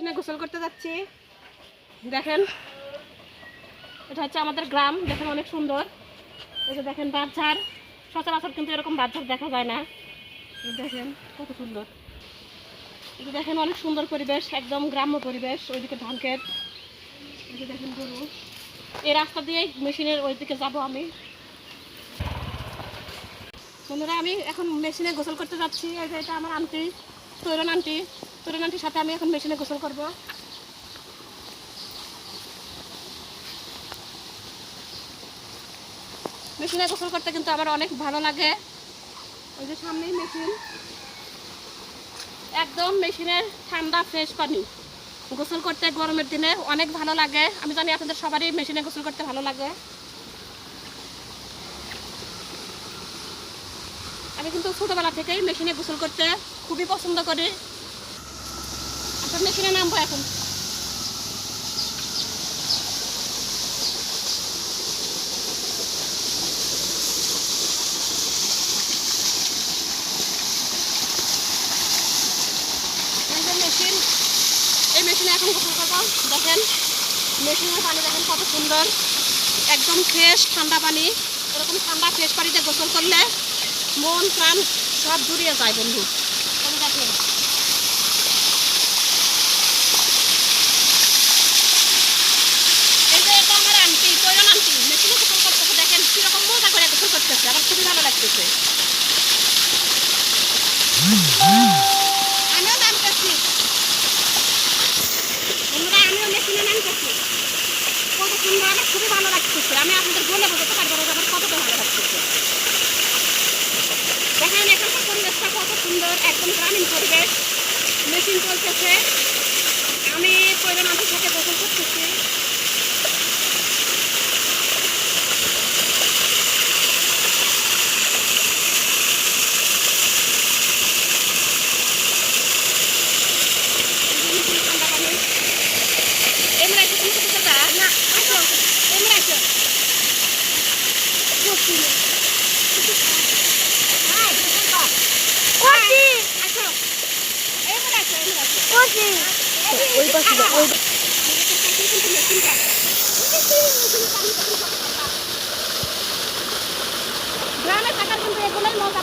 মেশিনে গোসল করতে যাচ্ছি। দেখেন, এটা হচ্ছে আমাদের গ্রাম, দেখেন অনেক সুন্দর। এই যে দেখেন বাঁধঝাড়, সচরাচর কিন্তু এরকম বাঁধঝাড় দেখা যায় না। দেখেন, কত সুন্দর। এই দেখেন অনেক সুন্দর পরিবেশ, একদম গ্রাম্য পরিবেশ, ওইদিকে ধান ক্ষেত এই দেখেন গরু। এই রাস্তা দিয়েই মেশিনের ওইদিকে যাব আমি। বন্ধুরা, আমি এখন মেশিনে গোসল করতে যাচ্ছি। এই যে এটা আমার আন্টি, তৈরন আন্টি। তৈরন সাথে আমি এখন মেশিনে গোসল করব। মেশিনে গোসল করতে কিন্তু আমার অনেক ভালো লাগে। ওই যে সামনেই মেশিন। একদম মেশিনের ঠান্ডা, ফ্রেশ পানি। গোসল করতে গরমের দিনে অনেক ভালো লাগে। আমি জানি আপনাদের সবারই মেশিনে গোসল করতে ভালো লাগে। আমি কিন্তু ছোটোবেলা থেকেই মেশিনে গোসল করতে খুবই পছন্দ করি। মেশিনে নামবো এখন। মেশিন, এই মেশিনে এখন গোসল করব দেখেন, মেশিনের পানি দেখেন কত সুন্দর, একদম ফ্রেশ ঠান্ডা পানি, এরকম ঠান্ডা ফ্রেশ পানিতে গোসল করলে মন প্রাণ সব জুড়িয়ে যায় বন্ধু। দেখেন এই যে এটা আমার আন্টি তৈরন আন্টি মেশিনে গোসল করতেছে দেখেন কীরকম মজা করে গোসল করতেছে আমার খুবই ভালো লাগতেছে আমিও নামতেছি বন্ধুরা আমিও মেশিনে নামতেছি কত সুন্দর আমার ভালো আমি আপনাদের বলে বোঝাতে পারব না আমার কতটা ভালো লাগতেছে। দেখেন, এখানকার পরিবেশটা কত সুন্দর, একদম গ্রামীণ পরিবেশ। মেশিন চলতেছে। আমি মাটির সাথে গোসল ওই পাশে যা ওই গ্রামে থাকার কিন্তু এগুলোই মজা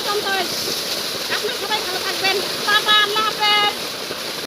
পর্যন্তই আপনার সবাই ভালো থাকবেন। বাবা আল্লাহ হাফেজ।